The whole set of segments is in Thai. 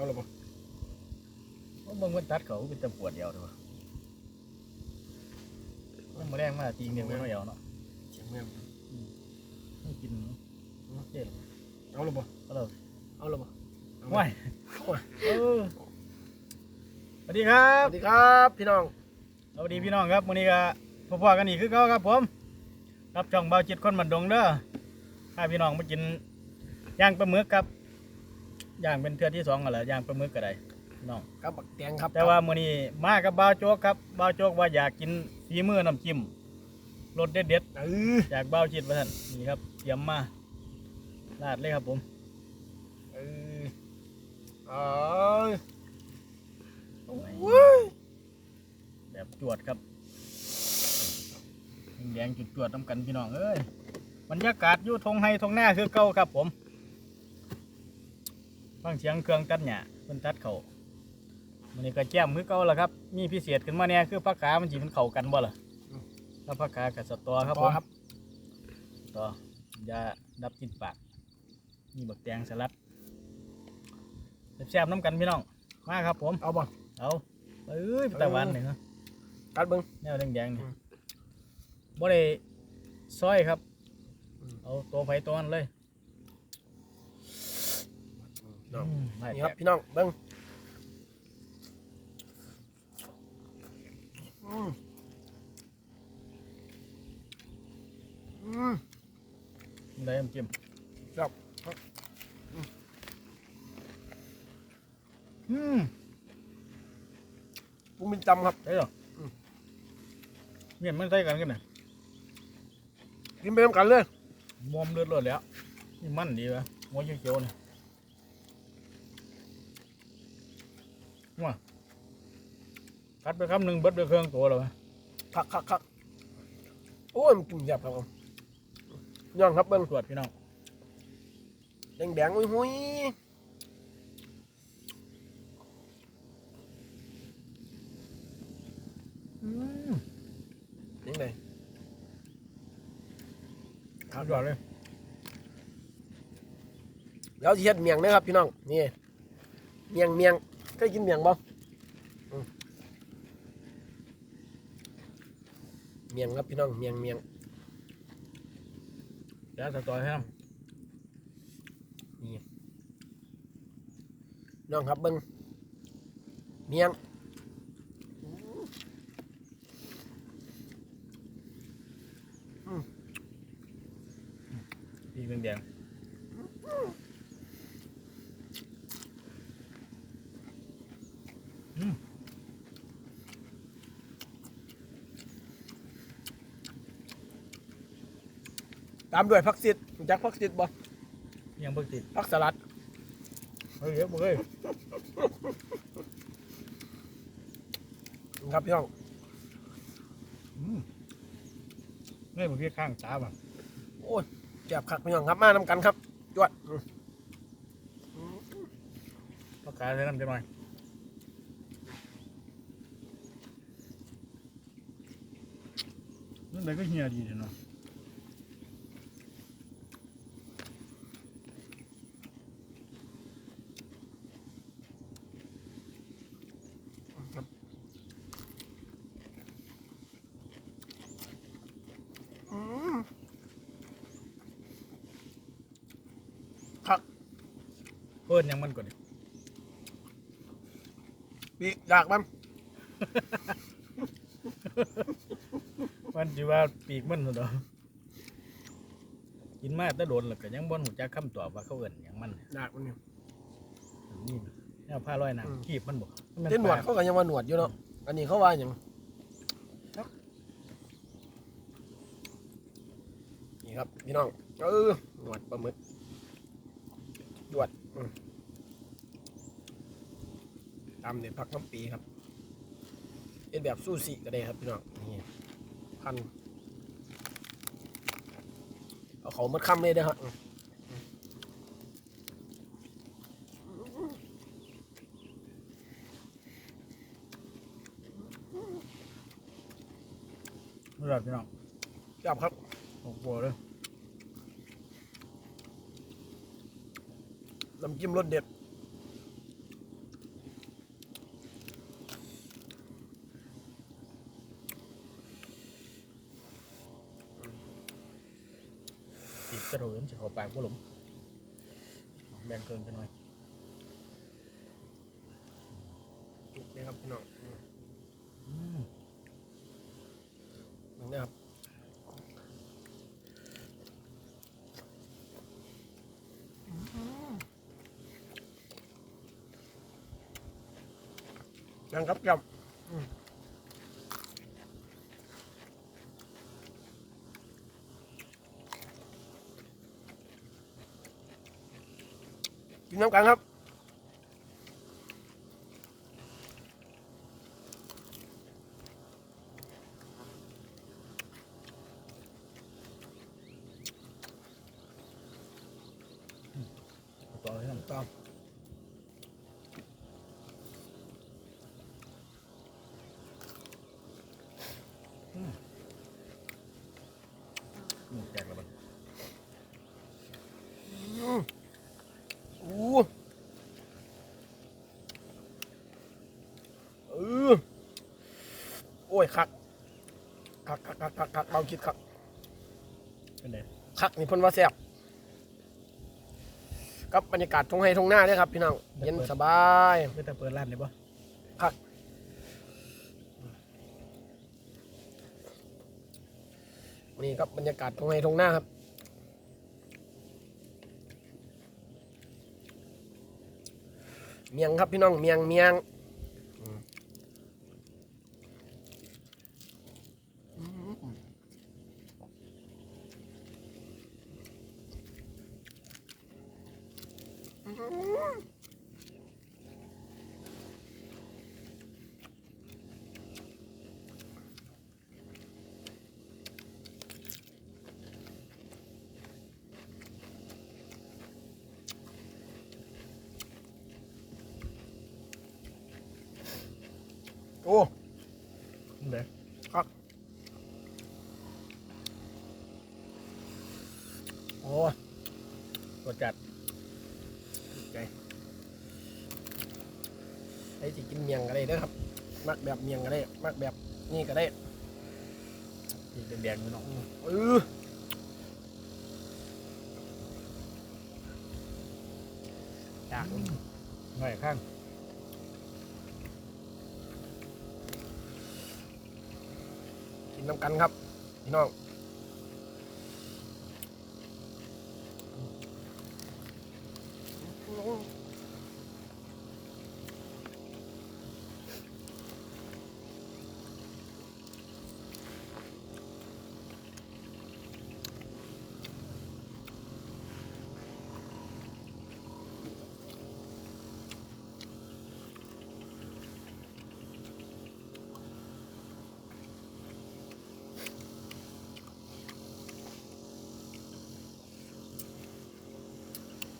เอาละบ่ว่าเบิ่งมันตัดเขาเป็นตะปวดเดียวเด้อมันมาแรงมากตีเงี้ยไม่เอาเนาะเสียงแม่มไม่กินเด็ดเอาละบ่ก็เราเอาละบ่เอาละว้ายโอ้ยเออสวัสดีครัสบวัสดีครับพี่น้องสวัสดีพี่น้องครับวันนี้ก็พบกันอีกคือเขาครับผมรับช่องเบาจิตคนบันดงเด้อถ้าพี่น้องมากินย่างปลาหมึกครับ ย่างเป็นเทือที่สองกันแหละย่างปลาหมึกก็ได้พี่น้องกับบักแตงครับแต่ว่ามื้อนี้มากับบ่าวโจ๊กครับบ่าวโจ๊กว่าอยากกินฝีมือน้ำจิ้มรสเด็ดเออๆจากบ่าวจิตว่าท่านนี่ครับเตรียมมาราดเลยครับผมเออเอ้ยโอ้ยแบบจวดครับแดงๆจุดจวดๆน้ำกันพี่น้องเอ้ยบรรยากาศอยู่ทงไฮทงหน้าคือเก่าครับผม ฟังเสียงเครื่องตัดหญ้าเพิ่นตัดเขามันนี้ก็แจ่มคือเก่าแล้วครับ มีพิเศษขึ้นมาเนี่ยคือผักขามันจีมันเข้ากันบ่ล่ะถ้าผักขากับสตอครับต่ผอมครับต่อยาดับกลินปากนี่บักแตงสลัดแซ่บๆน้ำกันพี่น้องมาครับผมเอาบ่เอาเอ้ยตะวันหนึ่งนะกัดเบิ่งแนวแดงๆนี่อืมบ่ได้ซอยครับอืมเอาตัวไฟตัวนั้นเลย น้องอืมไม่นี่แตครับกพี่น้องเบิ่งอืมอืมได้น้ำจิ้มครับอืมปรุงเป็นจำครับได้หรออืมเมียนมันใส่กันกันน่ะกินไปน้ำกันเลยมอมเลือดเลือดแล้วนี่มันดีวะหัวเขียวๆนี่ ว่ากัดไปคำหนึ่งเบิดไปเครื่องตัวแล้ววะคักคักคักโอ้ยมันกินหยาบครับผมย่องครับเบิ้งตรวจพี่น้องแดงแดงๆอุ้ยหุยอืมยังไงสุดยอดเลย แล้วที่เฮ็ดเมียงนะครับพี่น้อง นี่ เมียงเมียง เคยกินเมียงบ่อืมเมียงครับพี่น้องเมียงเมียงเดี๋ยวสตอยให้น้น้องครับเบิ้งเมียงำพี่แดง ตามด้วยผักซิดรู้จักผักซิดบ่ๆยังเพิ่งติดผักสลัดเฮ้ยเดี๋ยวบ่เฮ้ยครับพี่น้องอืมนี่ผมพี่ข้างจ้าบ่ะโอ้ยแซ่บคักพี่น้องครับมานำกันครับจวดอืมต้องการใช้น้ำจะหน่อยนั่นเลยก็เฮียดีเนาะ เพิ่นยังมันก่อนดิปีกอยากมันมันจีว่าปีกมันสุดดอกกินมาแต่โดนแล้วก็ยังบ่นหูจักคำตอบว่าเขาเอิ้นหยังมันอยากมันอยู่นี่แนวผ้าลอยน้อืมำขีบมันบ่มัเต้นหนวดเขาก็ยังว่าหนวดอยู่เนาะอันนี้เขาว่าอย่างนี่ครับพี่น้องเออหนวดปลาหมึกดวดอืมตำเนี่ยผักน้ำปีครับเป็นแบบซูชิก็ได้ครับพี่น้องนี่พันเอาเขามัดคำเลยนะครับรู้จักพี่น้องจับครับโอ้โหเลยน้ำจิ้มรสเด็ด จะโดนจะเข้าปากบ่หลมแบ่งเกินไปหน่อยจุกเลยครับพี่น้องอืมอืมนี่นะครับยังครับจำ กินน้ำกันครับต่อเลยครับต่อหมูแตกแล้วบัด อืมอู้เออโอ้ย คักคักคักคักคักคักเบาคิดคักเป็นไงคักนี่เพิ่นว่าแซ่บกับบรรยากาศทงไห้ทงหน้าเด้วยครับพี่น้องเย็นสบายเพื่อจะเปิดร้านได้ปะนี่ครับบรรยากาศทงไห้ทงหน้าครับเมียงครับพี่น้องเมียงเมียงอืมโอ้ เป็นไง โอ้ รสจัด ไอ้ที่กินเมียงก็ได้เด้อครับ มัก แบบเมียงก็ได้มักแบบนี่ก็ได้อีกแดงๆพี่น้องเอออยากง่ายข้างกินน้ำกันครับพี่น้อง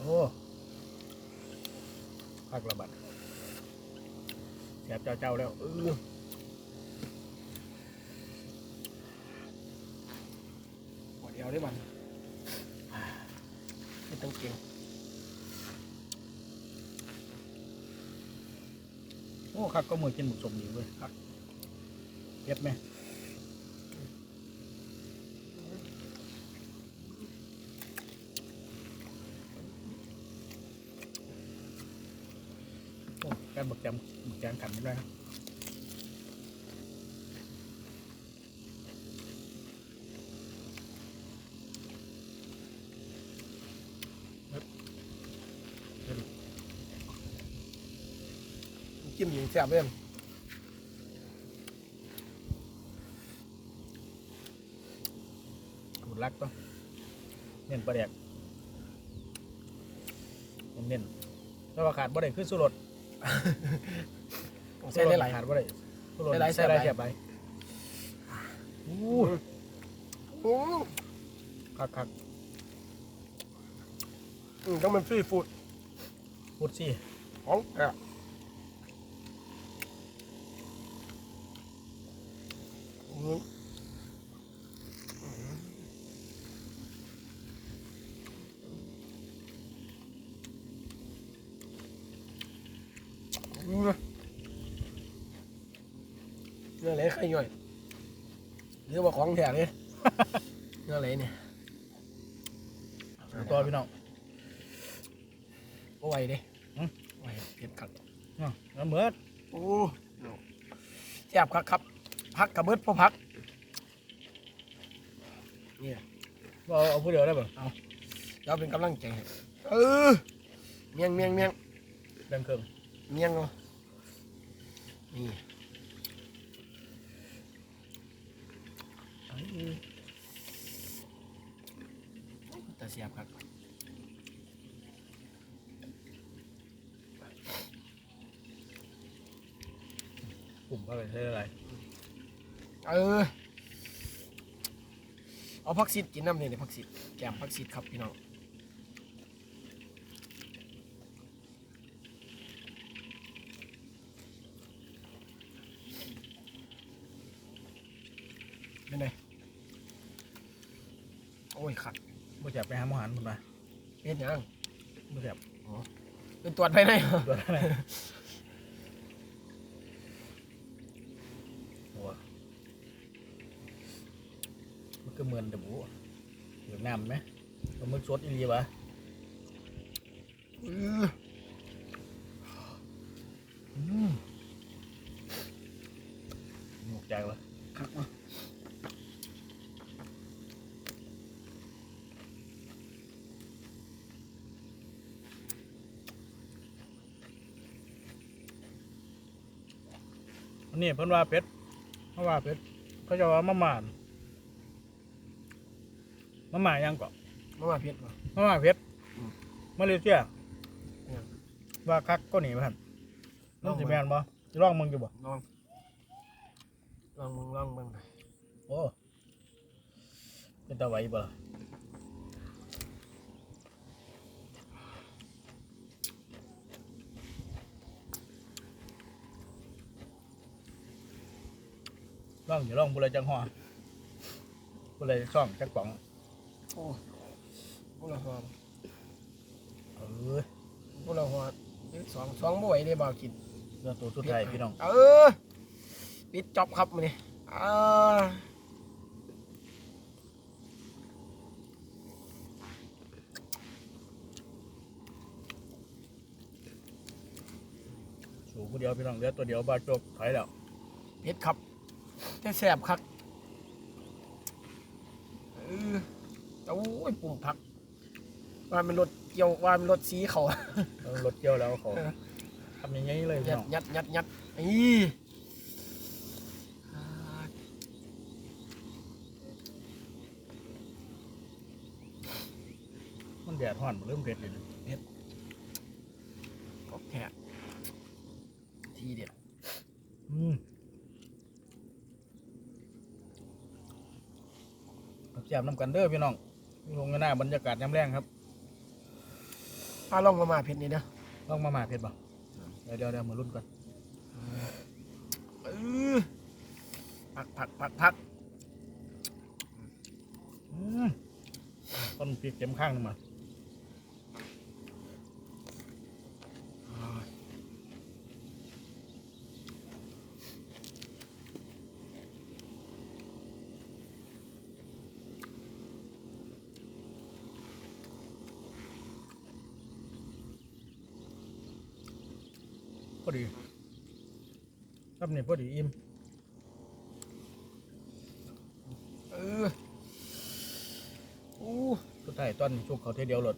โอ้พั กระบาดแสบเจ้าๆแล้วเออหมดเดียวได้บันไม่ต้องเก่งโอ้คักก็มือกินหมูสมอยู่เว้ยคักเก็บไหมโอ้ การบักจำบักจางขันไม่ได้ครับจิ้มยิงแซ่บเลยขุดลักต้องเน้นปลาแดกเน้นแล้วว่าขาดบ่ได้คือสุรส ใส่หลายขาดบ่ได้สุรสหลายๆใส่หลายใส่เสีหลายยบไปอู้ๆอืมคักคักอืมต้องเป็นฟรีฟู้ดพูดสิของแท้อืมอืมเนื้อเหล ยไข่ย่อยหรือว่าของแท้เลยเนื้อเหลยเนี่ยตัวพี่น้องโอ้ยเด้อืมโอ้ยเผ็ดคักเนาะแล้วเหมือนโอ้แซ่บคักครับ พักกับเบิดพอพักเนี่ยเอาเอาผู้เดียวได้ป่ะเราเป็นกำลังใจให้เออเมียงเมียงเมียงแบ่งเครื่องเมียงเนาะนี่ แต่เสียบครับกลุ่มเข้าไปใช้อะไร เออ เอาพักซิดกินน้ำนี่เลยพักซิดแกมพักซิดครับพี่น้องเป็นไงโอ้ยขัด บ่จับไปหาห มอหันคนมาเป็นหยังบ่จับเป็นตรวจภายในเหรอตัวอะไรโอ้มันก็เหมือนเดบูเหลืองน้ำไหมปลาหมึกสดอีหลีวะเอออืมหมกจากวะ ขัดมา อั นนี้เพิ่นว่าเป็ดเพราะว่าเป็ดเขาจะว่ามะม่านมะม่ายังก่อนมามาเพียรมามะม่าเป็ดอืมมาเลเซียอืมว่าคักก็หนีไปหันน้องสิแมนบ่จะลองมึงอยู่บ่ลองลองมึงลองมึงหน่อยโอ้เป็นตาไหวบ่ล่ะ ลองอยู่ลองบุไรจังหอบุไรซ่องจักป๋องโอ้พวกเราหอมเออพวกเราหอมสองสองบ่อยเลยบ่าวกินเรื่องตัวสุดท้ายพี่น้อง เออปิดจอบครับมื้อนี้อ่าสูผู้เดียวพี่น้องเหลือตัวเดียวบาดจบถอยแล้วเผ็ดครับ แต่แสบครับเออโอ้ยปุ่มผัก ว่ามันรถเกี่ยวว่ามันรถสีเขาเอารถเกี่ยวแล้วเขาเออทำอย่างนี้เลยพี่ยัดน้องยัดยัดยัดอีอ่ามันแดดห่อนมันเริ่มเผ็ดเลยนะก็แค่ทีเดียวอืมเอา แจมน้ำกันเด้อพี่น้องลงกันหน้าบรรยากาศยามแรงครับพาลองมามาเผ็ดนี่เด้อลองมาหมาเผ็ดบ่เดี๋ยวเดี๋ยวเดี๋ยวมาลุ้นก่อนเออผักผักผักผักอืมต้นพริกเต็มข้างนึงมา อดีครับนี่พอดีอิ่มเอออู้สุดท้ายตอนชุกเขาเทเดียวหลด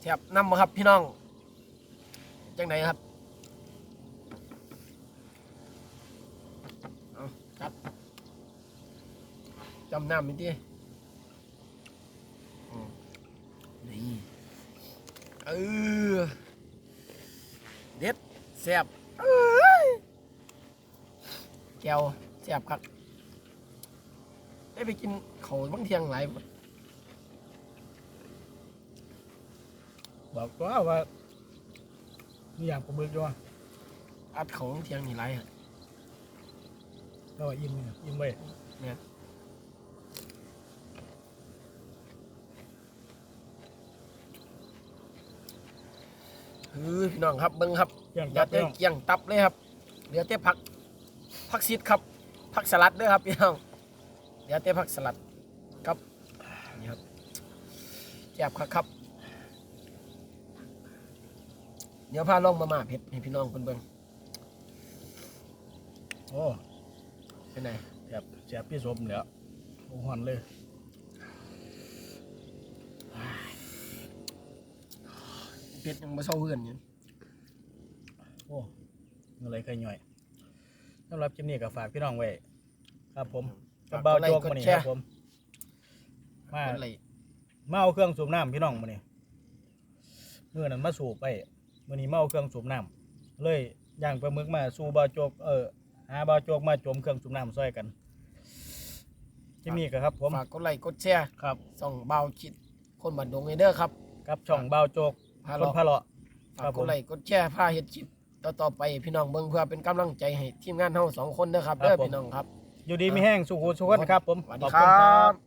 แถบนำมาครับพี่น้อง จังไหนครับเอาครับจำน้ำมิดิอืมนี่เออเด็ดแซ่บเอ้ยแก้วแซ่บครับ ได้ไปกินเขาวบางเทียงหลายบอกว่าว่ามีอย่างประมึกด้วยอัดเขาบางเทียงนี่หลายอะแล้วว่าอิ่มเนี่ยอิ่มเว้ย เออพี่น้องครับเบิ้งครับเกี่ยงยัจัดบได้พี่น้องเกี่ยงตับเลยครับเหลือแต่ผักผักซีดครับผักสลัดเด้อครับพี่น้องเหลือแต่ผักสลัดครับนี่ครับแซ่บครับครับ เดี๋ยวพาลองมาม่าเผ็ดให้พี่น้องคนเบิ่งโอ้เป็นไงแซ่บแซ่บพี่สมแล้วโอ้หอนเลย เผ็ดยังบ่เศร้าเฮือนอยู่โอ้อะไรเคยย่อยสำหรับคลิปนี้ก็ฝากพี่น้องไว้ครับผมกับเบาโจกมานี่ครับผมมาคนไรมาเอาเครื่องสูบน้ำพี่น้องมานี่เมื่อนั้นมาสูบไปมื่อนี้มาเอาเครื่องสูบน้ำเลยย่างปลาหมึกมาสูบาโจกเออหาบาโจกมาจมเครื่องสูบน้ำซอยกันที่นี่ก็ครับผมฝากกดไลค์กดแชร์ครับส่องเบาชิดคนบันดงไอเด้อครับกับช่องบาโจก พาคนเราะพาเลาะครัฝากบกผมดไลค์กดแชร์พาเฮ็ดชิปต่อๆไปพี่น้องเบิ่งเพื่อเป็นกำลังใจให้ทีมงานเฮาสองคนเด้อครับครับเด้อผมพี่น้องครับ อยู่ดีมีแห้งสุขุสุขนครับผมสวัสขดีอบคคุณรัครับบ